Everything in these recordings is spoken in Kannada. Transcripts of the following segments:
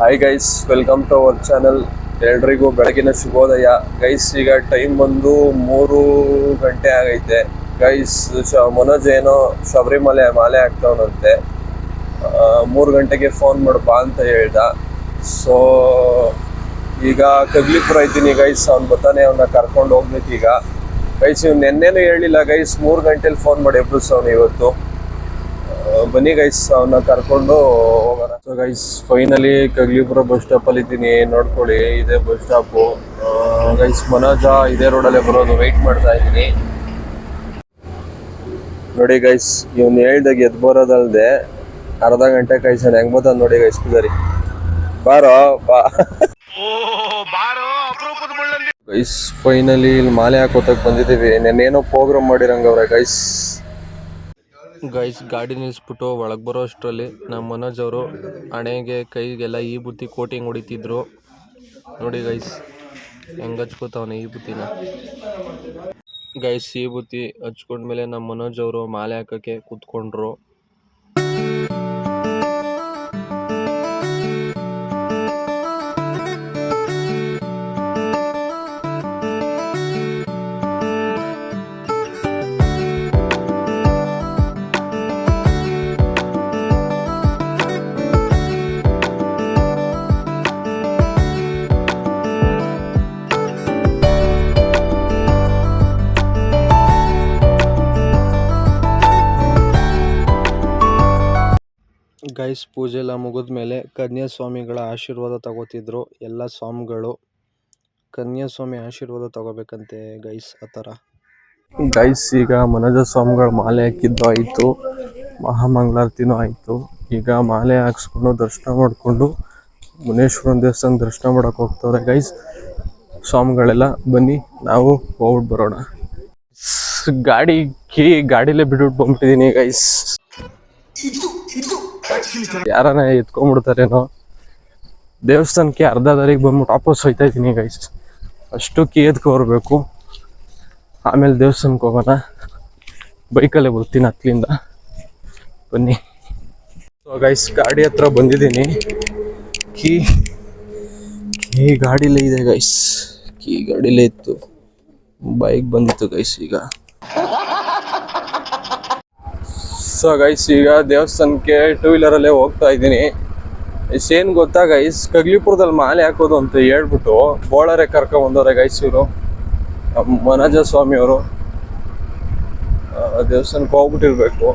Hi guys welcome to our channel ಎಲ್ರಿಗೂ ಬೆಳಗಿನ ಶುಭೋದಯ. ಗೈಸ್ ಈಗ ಟೈಮ್ ಬಂದು ಮೂರು ಗಂಟೆ ಆಗೈತೆ. ಗೈಸ್ ಶ, ಮನೋಜ್ ಏನೋ ಶಬರಿಮಲೆ ಮಾಲೆ ಆಗ್ತವನಂತೆ ಮೂರು ಗಂಟೆಗೆ ಫೋನ್ ಮಾಡಪ್ಪ ಅಂತ ಹೇಳ್ದ. ಸೊ ಈಗ ಕಗ್ಲಿಪುರ ಇದ್ದೀನಿ ಗೈಸ್ ಅವ್ನು ಬರ್ತಾನೆ ಅವನ್ನ ಕರ್ಕೊಂಡು ಹೋಗ್ಬೇಕೀಗ ಗೈಸ್ ಇವ್ನು ನೆನ್ನೆನೂ ಹೇಳಿಲ್ಲ ಗೈಸ್ ಮೂರು ಗಂಟೆಲಿ ಫೋನ್ ಮಾಡಿ ಎಬ್ಬಿಸವ್ನು ಇವತ್ತು. ಬನ್ನಿ ಗೈಸ್ ಅವನ್ನ ಕರ್ಕೊಂಡು ಹೋಗೋಣ. So guys finally Kaglipura bus stop ಅಲ್ಲಿ ಇದ್ದೀನಿ. ನೋಡ್ಕೊಳ್ಳಿ, ಇದೆ ಬಸ್ ಸ್ಟಾಪು ಗೈಸ್ ಮನೋಜ ಇದೇ ರೋಡಲ್ಲೇ ಬರೋದು. ವೆಯ್ಟ್ ಮಾಡ್ತಾ ಇದ್ದೀನಿ. ನೋಡಿ ಗೈಸ್ ಇವನ್ ಹೇಳ್ದಾಗ ಎದ್ ಬರೋದಲ್ದೆ ಅರ್ಧ ಗಂಟೆ ಕಾಯ್ಸೋಣ ಹೆಂಗ್ ಬತ್ತ ನೋಡಿ ಗೈಸ್ ಪೂಜಾರಿ ಬಾರೋ, ಬಾ. ಗೈಸ್ ಫೈನಲಿ ಇಲ್ಲಿ ಮಾಲೆ ಹಾಕೋತಕ್ ಬಂದಿದ್ದೀವಿ. ನೆನ್ನೇನೋ ಪ್ರೋಗ್ರಾಮ್ ಮಾಡಿರಂಗವ್ರೆ ಗೈಸ್ ಗೈಸ್ ಗಾಡಿ ನಿಲ್ಲಿಸ್ಬಿಟ್ಟು ಒಳಗೆ ಬರೋ ಅಷ್ಟರಲ್ಲಿ ನಮ್ಮ ಮನೋಜ್ ಅವರು ಹಣೆಗೆ, ಕೈಗೆಲ್ಲ ಈ ಬುತ್ತಿ ಕೋಟಿಂಗ್ ಹೊಡಿತಿದ್ರು. ನೋಡಿ ಗೈಸ್ ಹೆಂಗೆ ಹಚ್ಕೋತಾವನೆ ಈ ಬುತ್ತಿನ. ಗೈಸ್ ಈ ಬುತ್ತಿ ಹಚ್ಕೊಂಡ್ಮೇಲೆ ನಮ್ಮ ಮನೋಜ್ ಅವರು ಮಾಲೆ ಹಾಕೋಕ್ಕೆ ಕೂತ್ಕೊಂಡ್ರು. ಗೈಸ್ ಪೂಜೆ ಎಲ್ಲ ಮುಗಿದ್ಮೇಲೆ ಕನ್ಯಾಸ್ವಾಮಿಗಳ ಆಶೀರ್ವಾದ ತಗೋತಿದ್ರು. ಎಲ್ಲ ಸ್ವಾಮಿಗಳು ಕನ್ಯಾಸ್ವಾಮಿ ಆಶೀರ್ವಾದ ತಗೋಬೇಕಂತೆ ಗೈಸ್ ಆ ಥರ. ಗೈಸ್ ಈಗ ಮನೋಜ ಸ್ವಾಮಿಗಳು ಮಾಲೆ ಹಾಕಿದ್ದು ಆಯಿತು. ಮಹಾಮಂಗಳಾರತಿನೂ ಆಯಿತು. ಈಗ ಮಾಲೆ ಹಾಕ್ಸ್ಕೊಂಡು ದರ್ಶನ ಮಾಡಿಕೊಂಡು ಮುನೇಶ್ವರನ ದೇವಸ್ಥಾನ ದರ್ಶನ ಮಾಡೋಕೆ ಹೋಗ್ತವ್ರೆ ಗೈಸ್ ಸ್ವಾಮಿಗಳೆಲ್ಲ ಬನ್ನಿ, ನಾವು ಹೋಗ್ಬಿಟ್ಟು ಬರೋಣ. ಗಾಡಿ ಕೀ ಗಾಡಿಲೇ ಬಿಟ್ಬಿಟ್ಟು ಬಂದ್ಬಿಟ್ಟಿದ್ದೀನಿ ಗೈಸ್ ಯಾರನ್ನ ಎತ್ಕೊಂಡ್ಬಿಡ್ತಾರೇನೋ. ದೇವಸ್ಥಾನಕ್ಕೆ ಅರ್ಧ ದಾರಿಗೆ ಬಂದ್ಬಿಟ್ಟು ವಾಪಸ್ ಹೋಯ್ತಾ ಇದ್ದೀನಿ ಗೈಸ್ ಅಷ್ಟು ಕೀ ಎತ್ಕೊಬರ್ಬೇಕು ಆಮೇಲೆ ದೇವಸ್ಥಾನಕ್ಕೆ ಹೋಗೋಣ. ಬೈಕಲ್ಲೇ ಬರ್ತೀನಿ ಹತ್ತಲಿಂದ ಬನ್ನಿ. ಸೊ ಗೈಸ್ ಗಾಡಿ ಹತ್ರ ಬಂದಿದ್ದೀನಿ. ಕೀ ಕೀ ಗಾಡಿಲೇ ಇದೆ ಗೈಸ್ ಕೀ ಗಾಡಿಲೇ ಇತ್ತು. ಬೈಕ್ ಬಂದಿತ್ತು ಗೈಸ್ ಈಗ. ಸೊ ಗೈಸ್ ಈಗ ದೇವಸ್ಥಾನಕ್ಕೆ ಟೂ ವೀಲರಲ್ಲೇ ಹೋಗ್ತಾ ಇದ್ದೀನಿ. ಏನು ಗೊತ್ತಾ ಗೈಸ್ ಕಗ್ಲಿಪುರದಲ್ಲಿ ಮಾಲೆ ಹಾಕೋದು ಅಂತ ಹೇಳ್ಬಿಟ್ಟು ಬೋಳರೆ ಕರ್ಕೊಂಡ್ ಬಂದವ್ರೆ ಗೈಸ್ ಇವರು. ಮನೋಜ ಸ್ವಾಮಿಯವರು ದೇವಸ್ಥಾನಕ್ಕೆ ಹೋಗ್ಬಿಟ್ಟಿರ್ಬೇಕು.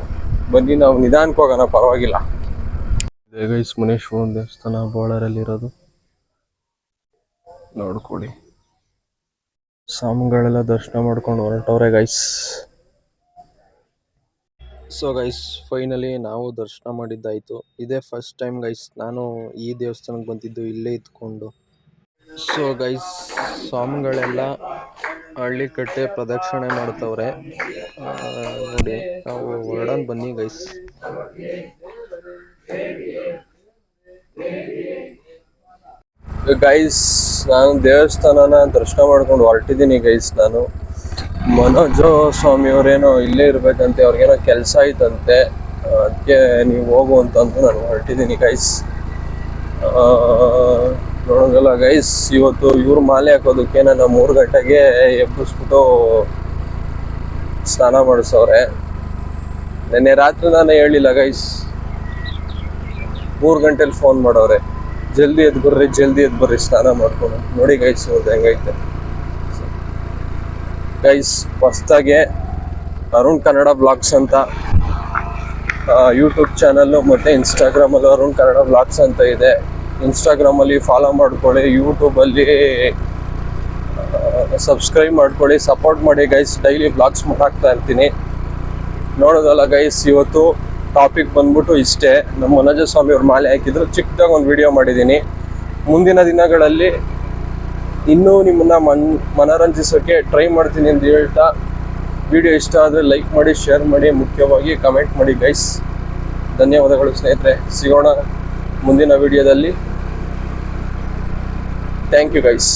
ಬನ್ನಿ, ನಾವು ನಿಧಾನಕ್ಕೆ ಹೋಗೋಣ, ಪರವಾಗಿಲ್ಲ. ಗೈಸ್ ಮುನೇಶ್ವರನ ದೇವಸ್ಥಾನ ಬೋಳರಲ್ಲಿರೋದು ನೋಡ್ಕೊಳ್ಳಿ. ಸ್ವಾಮಿಗಳೆಲ್ಲ ದರ್ಶನ ಮಾಡ್ಕೊಂಡು ಹೊರಟವ್ರೆ ಗೈಸ್ ಸೊ ಗೈಸ್ ಫೈನಲಿ ನಾವು ದರ್ಶನ ಮಾಡಿದ್ದಾಯಿತು. ಇದೇ ಫಸ್ಟ್ ಟೈಮ್ ಗೈಸ್ ನಾನು ಈ ದೇವಸ್ಥಾನಕ್ಕೆ ಬಂದಿದ್ದು ಇಲ್ಲೇ ಇದ್ಕೊಂಡು. ಸೊ ಗೈಸ್ ಸ್ವಾಮಿಗಳೆಲ್ಲ ಹಳ್ಳಿ ಕಟ್ಟೆ ಪ್ರದಕ್ಷಿಣೆ ಮಾಡ್ತವ್ರೆ. ನೋಡಿ, ನಾವು ಹೊರಡೋಣ ಬನ್ನಿ ಗೈಸ್ ಗೈಸ್ ನಾನು ದೇವಸ್ಥಾನನ ದರ್ಶನ ಮಾಡ್ಕೊಂಡು ಹೊರಟಿದ್ದೀನಿ ಗೈಸ್ ನಾನು. ಮನೋಜ ಸ್ವಾಮಿ ಅವರೇನೋ ಇಲ್ಲೇ ಇರ್ಬೇಕಂತೆ, ಅವ್ರಿಗೇನೋ ಕೆಲಸ ಐತಂತೆ ಅದಕ್ಕೆ ನೀವು ಹೋಗು ಅಂತಂದು ನಾನು ಹೊರಟಿದ್ದೀನಿ ಗೈಸ್ ನೋಡೋಂಗಲ್ಲ ಗೈಸ್ ಇವತ್ತು ಇವ್ರು ಮಾಲೆ ಹಾಕೋದಕ್ಕೆ ನನ್ನ ಮೂರು ಗಂಟೆಗೆ ಎಬ್ಬಿಸ್ಬಿಟ್ಟು ಸ್ನಾನ ಮಾಡಿಸೋರೆ ನಿನ್ನೆ ರಾತ್ರಿ ನಾನು ಹೇಳಿಲ್ಲ ಗೈಸ್ ಮೂರು ಗಂಟೆಲಿ ಫೋನ್ ಮಾಡೋರೆ ಜಲ್ದಿ ಎದ್ದು ಬರ್ರಿ ಜಲ್ದಿ ಎದ್ದು ಬರ್ರಿ ಸ್ನಾನ ಮಾಡ್ಕೊಂಡು. ನೋಡಿ ಗೈಸ್ ಇವ್ರದ್ದು ಹೆಂಗೈತೆ. ಗೈಸ್ ಹೊಸ್ದಾಗೆ ಅರುಣ್ ಕನ್ನಡ ಬ್ಲಾಗ್ಸ್ ಅಂತ ಯೂಟ್ಯೂಬ್ ಚಾನಲ್ಲು ಮತ್ತು ಇನ್ಸ್ಟಾಗ್ರಾಮಲ್ಲೂ ಅರುಣ್ ಕನ್ನಡ ಬ್ಲಾಗ್ಸ್ ಅಂತ ಇದೆ. ಇನ್ಸ್ಟಾಗ್ರಾಮಲ್ಲಿ ಫಾಲೋ ಮಾಡ್ಕೊಳ್ಳಿ ಯೂಟ್ಯೂಬಲ್ಲಿ ಸಬ್ಸ್ಕ್ರೈಬ್ ಮಾಡ್ಕೊಳ್ಳಿ ಸಪೋರ್ಟ್ ಮಾಡಿ ಗೈಸ್ ಡೈಲಿ ಬ್ಲಾಗ್ಸ್ ಮಾಡಾಕ್ತಾ ಇರ್ತೀನಿ. ನೋಡೋದಲ್ಲ ಗೈಸ್ ಇವತ್ತು ಟಾಪಿಕ್ ಬಂದ್ಬಿಟ್ಟು ಇಷ್ಟೇ. ನಮ್ಮ ಮನೋಜ ಸ್ವಾಮಿ ಅವ್ರ ಮಾಲೆ ಹಾಕಿದ್ರು, ಚಿಕ್ಕದಾಗಿ ಒಂದು ವಿಡಿಯೋ ಮಾಡಿದ್ದೀನಿ. ಮುಂದಿನ ದಿನಗಳಲ್ಲಿ ಇನ್ನೂ ನಿಮ್ಮನ್ನ ಮನ್ ಮನರಂಜಿಸೋಕ್ಕೆ ಟ್ರೈ ಮಾಡ್ತೀನಿ ಅಂತ ಹೇಳ್ತಾ ವಿಡಿಯೋ ಇಷ್ಟ ಆದರೆ ಲೈಕ್ ಮಾಡಿ, ಶೇರ್ ಮಾಡಿ, ಮುಖ್ಯವಾಗಿ ಕಮೆಂಟ್ ಮಾಡಿ ಗೈಸ್ ಧನ್ಯವಾದಗಳು ಸ್ನೇಹಿತರೆ. ಸಿಗೋಣ ಮುಂದಿನ ವಿಡಿಯೋದಲ್ಲಿ. Thank you guys